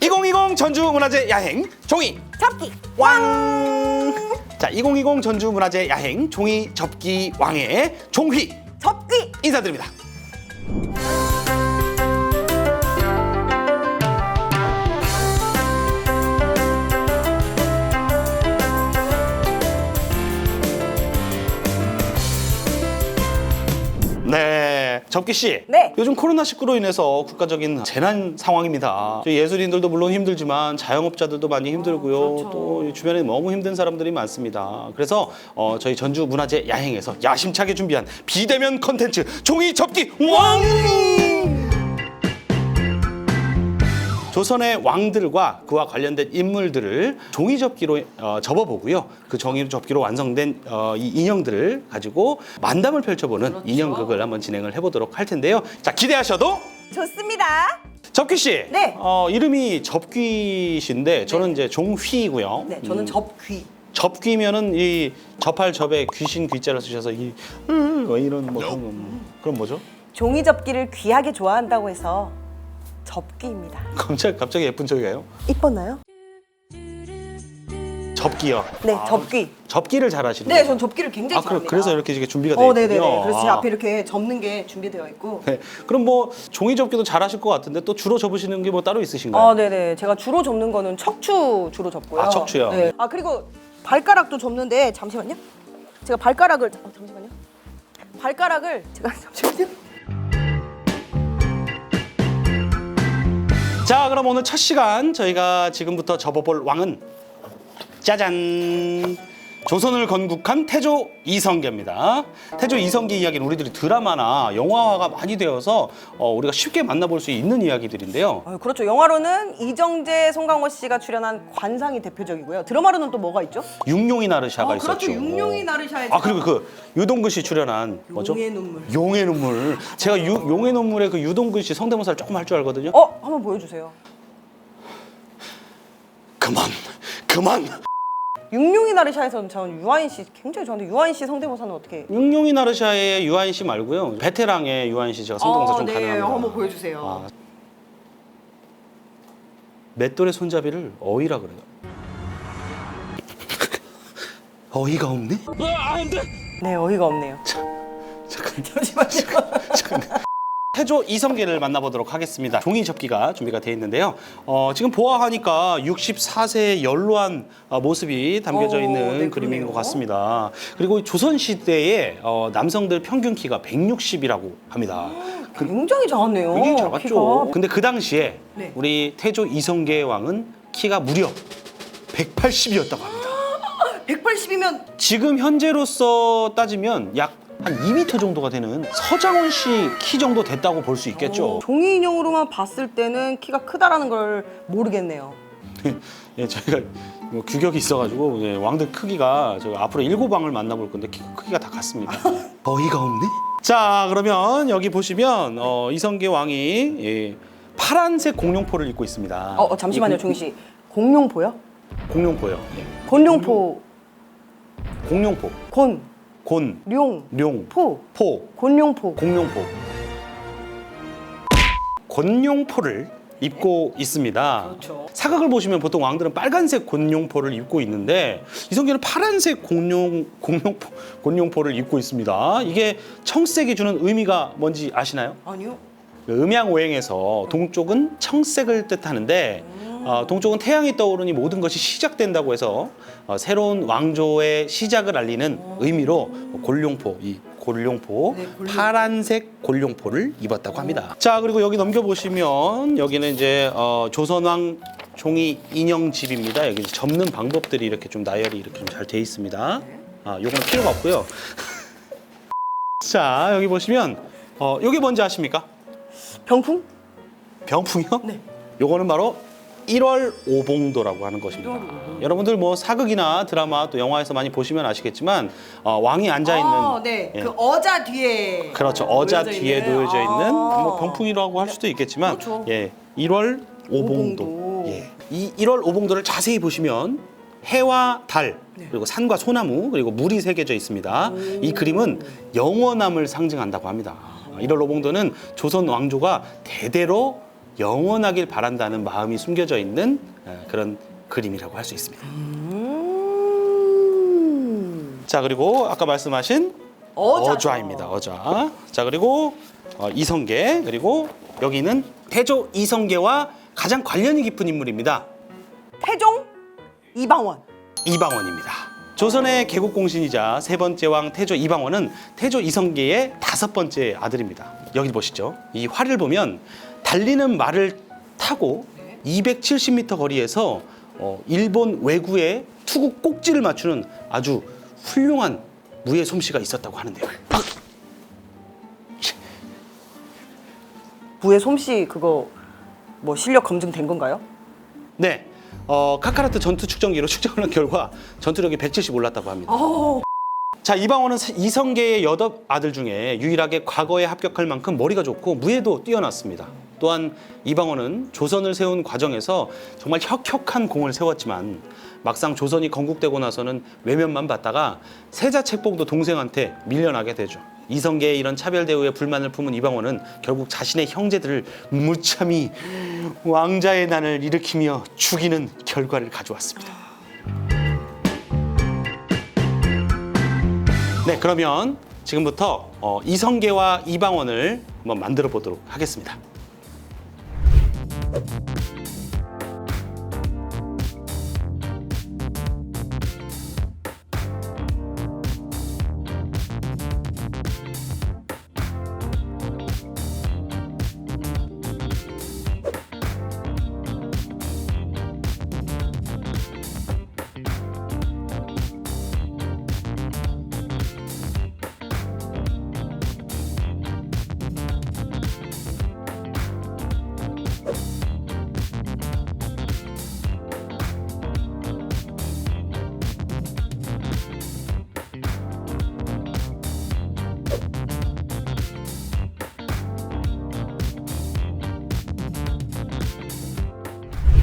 2020 전주문화재 야행 종이. 접기. 왕. 자, 2020 전주문화재 야행 종이 접기 왕의 종휘. 접기. 인사드립니다. 접기 씨. 네. 요즘 코로나 19로 인해서 국가적인 재난 상황입니다. 저희 예술인들도 물론 힘들지만 자영업자들도 많이 힘들고요. 그렇죠. 또 주변에 너무 힘든 사람들이 많습니다. 그래서 어, 저희 전주 문화재 야행에서 야심차게 준비한 비대면 컨텐츠 종이 접기 왕. 조선의 왕들과 그와 관련된 인물들을 종이 접기로 어, 접어보고요. 그 종이 접기로 완성된 어, 이 인형들을 가지고 만담을 펼쳐보는 그렇죠. 인형극을 한번 진행을 해보도록 할 텐데요. 자 기대하셔도 좋습니다. 접기 씨. 네. 어, 이름이 접귀신데 저는 이제 종휘고요. 네, 저는 음, 접귀. 접귀면은 이 접할 접에 귀신 귀자를 쓰셔서 이 음, 뭐 이런 뭐 그런 거, 그럼 뭐죠? 종이 접기를 귀하게 좋아한다고 해서 접기입니다. 갑자기 갑자기 예쁜 척이에요? 이뻤나요? 접기요. 네, 아, 접기. 접기를 잘 하시는 네, 거예요? 전 접기를 굉장히 아, 그래, 좋아합니다. 그래서 이렇게 이게 준비가 되어 어, 있군요. 네네네. 그래서 제 아. 앞에 이렇게 접는 게 준비되어 있고. 네. 그럼 뭐 종이 접기도 잘 하실 것 같은데 또 주로 접으시는 게 뭐 따로 있으신가요? 아, 네네. 제가 주로 접는 거는 척추 주로 접고요. 아, 척추요? 네. 아, 그리고 발가락도 접는데 잠시만요. 제가 발가락을 어, 잠시만요. 발가락을 제가 잠시만요. 자, 그럼 오늘 첫 시간 저희가 지금부터 접어볼 왕은 짜잔. 조선을 건국한 태조 이성계입니다. 태조 이성계 이야기는 우리들이 드라마나 영화화가 많이 되어서 어, 우리가 쉽게 만나볼 수 있는 이야기들인데요. 아, 그렇죠. 영화로는 이정재, 송강호 씨가 출연한 관상이 대표적이고요. 드라마로는 또 뭐가 있죠? 육룡이 나르샤가 어, 있었죠. 그렇죠. 육룡이 나르샤의 아 그리고 그 유동근 씨 출연한 뭐죠? 용의 눈물. 용의 눈물. 제가 유, 용의 눈물의 그 유동근 씨 성대모사를 조금 할 줄 알거든요. 어, 한번 보여주세요. 그만, 그만. 육룡이 나르샤에서는 저는 유아인 씨 굉장히 좋아하는데 유아인 씨 성대모사는 어떻게? 육룡이 나르샤의 유아인 씨 말고요. 베테랑의 유아인 씨 제가 성대모사 어, 좀 네, 가능합니다. 한번 보여주세요. 아. 맷돌의 손잡이를 어이라 그래요. 어이가 없네? 네, 어이가 없네요. 잠깐. 잠시만요. 태조 이성계를 만나보도록 하겠습니다. 종이 접기가 준비가 되어 있는데요. 어, 지금 보아하니까 64세의 연로한 어, 모습이 담겨져 어, 있는 네, 그림인 그러네요. 것 같습니다. 그리고 조선 시대에 어, 남성들 평균 키가 160이라고 합니다. 굉장히 작았네요. 굉장히 작았죠. 키가. 근데 그 당시에 네. 우리 태조 이성계 왕은 키가 무려 180이었다고 합니다. 180이면 지금 현재로서 따지면 약 한 2m 정도가 되는 서장훈 씨 키 정도 됐다고 볼 수 있겠죠. 종이 인형으로만 봤을 때는 키가 크다라는 걸 모르겠네요. 예, 저희가 뭐 규격이 있어가지고 예, 왕들 크기가 저희 앞으로 일곱 왕을 만나볼 건데 키, 크기가 다 같습니다. 어이가 없네. 자 그러면 여기 보시면 어, 이성계 왕이 예, 파란색 공룡포를 입고 있습니다. 어, 어, 잠시만요, 이 종희 씨. 공룡포요? 공- 공룡포요. 예. 곤룡포, 공룡포. 곤, 곤, 룡, 룡, 포, 포, 곤룡포. 공룡포. 곤룡포를 입고 있습니다. 그렇죠. 사극을 보시면 보통 왕들은 빨간색 곤룡포를 입고 있는데 이성계는 파란색 공룡 공룡포 곤룡포를 입고 있습니다. 이게 청색이 주는 의미가 뭔지 아시나요? 아니요. 음양오행에서 동쪽은 청색을 뜻하는데 어, 동쪽은 태양이 떠오르니 모든 것이 시작된다고 해서 어, 새로운 왕조의 시작을 알리는 의미로 곤룡포 이 곤룡포 네, 곤룡포. 파란색 곤룡포를 입었다고 합니다. 자 그리고 여기 넘겨 보시면 여기는 이제 어, 조선왕 종이 인형 집입니다. 여기 접는 방법들이 이렇게 좀 나열이 이렇게 좀 잘 돼 있습니다. 아 요거는 필요가 없고요. 자 여기 보시면 어, 여기 뭔지 아십니까? 병풍? 병풍이요? 네. 요거는 바로 1월 오봉도라고 하는 것입니다. 여러분들 뭐 사극이나 드라마 또 영화에서 많이 보시면 아시겠지만 어, 왕이 앉아 있는 아, 네. 예. 그 어자 뒤에. 그렇죠. 어자 놓여져 뒤에 있는. 놓여져 있는 아. 뭐 병풍이라고 할 수도 있겠지만 그렇죠. 예. 1월 오봉도. 오봉도. 예. 이 1월 오봉도를 자세히 보시면 해와 달 네. 그리고 산과 소나무 그리고 물이 새겨져 있습니다. 이 그림은 영원함을 상징한다고 합니다. 1월 오봉도는 조선 왕조가 대대로 영원하길 바란다는 마음이 숨겨져 있는 어, 그런 그림이라고 할 수 있습니다. 음. 자 그리고 아까 말씀하신 어자죠. 어좌 입니다. 어좌. 자 그리고 어, 이성계 그리고 여기는 태조 이성계와 가장 관련이 깊은 인물입니다. 태종 이방원. 이방원입니다. 조선의 개국 공신이자 세 번째 왕 태조 이방원은 태조 이성계의 다섯 번째 아들입니다. 여기 보시죠. 이 활을 보면 달리는 말을 타고 270m 거리에서 어, 일본 외구의 투구 꼭지를 맞추는 아주 훌륭한 무예 솜씨가 있었다고 하는데요. 부의 솜씨 그거 뭐 실력 검증된 건가요? 네, 어, 카카라트 전투 측정기로 측정을 한 결과 전투력이 170 올랐다고 합니다. 어. 자 이방원은 이성계의 여덟 아들 중에 유일하게 과거에 합격할 만큼 머리가 좋고 무예도 뛰어났습니다. 또한 이방원은 조선을 세운 과정에서 정말 혁혁한 공을 세웠지만 막상 조선이 건국되고 나서는 외면만 받다가 세자 책봉도 동생한테 밀려나게 되죠. 이성계의 이런 차별 대우에 불만을 품은 이방원은 결국 자신의 형제들을 무참히 왕자의 난을 일으키며 죽이는 결과를 가져왔습니다. 네, 그러면 지금부터 어, 이성계와 이방원을 한번 만들어 보도록 하겠습니다. you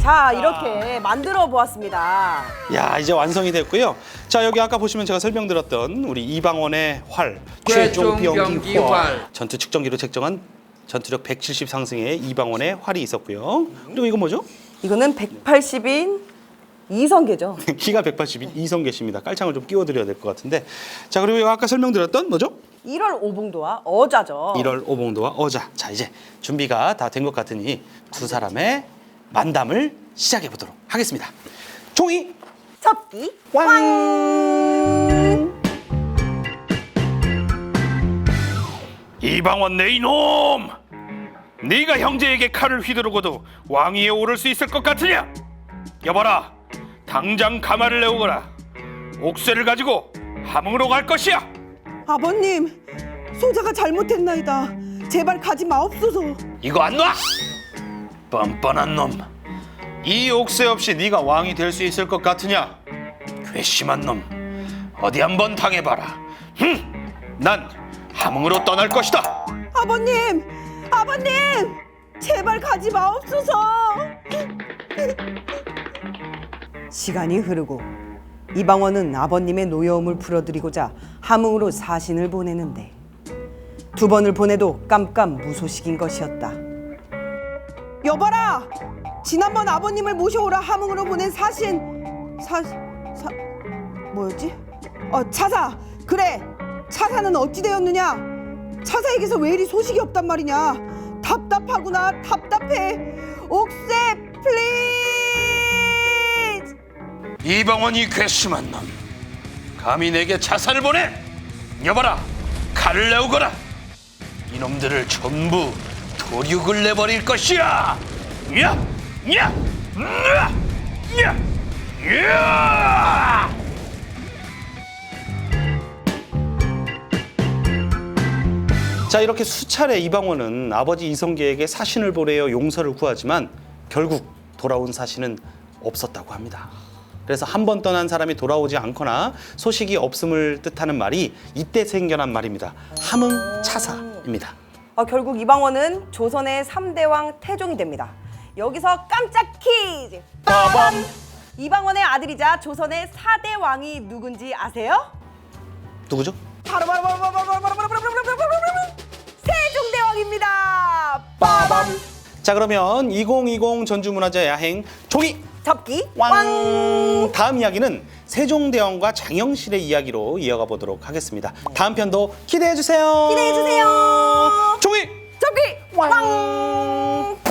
자 이렇게 만들어 보았습니다. 야, 이제 완성이 됐고요. 자, 여기 아까 보시면 제가 설명드렸던 우리 이방원의 활, 최종 병기 활. 활. 전투 측정기로 책정한 전투력 170 상승의 이방원의 활이 있었고요. 그리고 이건 뭐죠? 이거는 180인 이성계죠. 키가 180인 이성계십니다. 깔창을 좀 끼워드려야 될 것 같은데. 자, 그리고 아까 설명드렸던 뭐죠? 1월 오봉도와 어자죠. 1월 오봉도와 어자. 자, 이제 준비가 다 된 것 같으니 두 사람의 만담을 시작해 보도록 하겠습니다. 종이 섭기 왕. 이방원 내 이놈! 네가 형제에게 칼을 휘두르고도 왕위에 오를 수 있을 것 같으냐? 여봐라, 당장 가마를 내오거라. 옥새를 가지고 함흥으로 갈 것이야. 아버님, 소자가 잘못했나이다. 제발 가지 마옵소서. 이거 안 놔? 뻔뻔한 놈. 이 옥새 없이 네가 왕이 될 수 있을 것 같으냐? 괘씸한 놈. 어디 한번 당해봐라. 흠! 난 함흥으로 떠날 것이다. 아버님, 아버님, 제발 가지 마옵소서. 시간이 흐르고 이방원은 아버님의 노여움을 풀어드리고자 함흥으로 사신을 보내는데 두 번을 보내도 깜깜 무소식인 것이었다. 여봐라, 지난번 아버님을 모셔오라 함흥으로 보낸 사신 사 사 뭐였지? 어 차사 그래 차사는 어찌 되었느냐? 차사에게서 왜 이리 소식이 없단 말이냐? 답답하구나 답답해. 옥새 플리즈. 이방원이 괘씸한 놈. 감히 내게 자살을 보내? 여봐라, 칼을 내오거라. 이놈들을 전부 도륙을 내버릴 것이야. 야, 야, 야, 야, 야! 자 이렇게 수차례 이방원은 아버지 이성계에게 사신을 보내어 용서를 구하지만 결국 돌아온 사신은 없었다고 합니다. 그래서 한 번 떠난 사람이 돌아오지 않거나 소식이 없음을 뜻하는 말이 이때 생겨난 말입니다. 함흥 차사입니다. 어, 결국 이방원은 조선의 3대 왕 태종이 됩니다. 여기서 깜짝 퀴즈! 빠밤! 이방원의 아들이자 조선의 4대 왕이 누군지 아세요? 누구죠? 바로 바로 바로 바로 바로 바로 바로 바로 바로 바로 바로 바로 세종대왕입니다. 빠밤! 자 그러면 2020 전주문화재 야행 종이 접기 왕. 왕. 다음 이야기는 세종대왕과 장영실의 이야기로 이어가 보도록 하겠습니다. 다음 편도 기대해 주세요. 기대해 주세요. 꽝.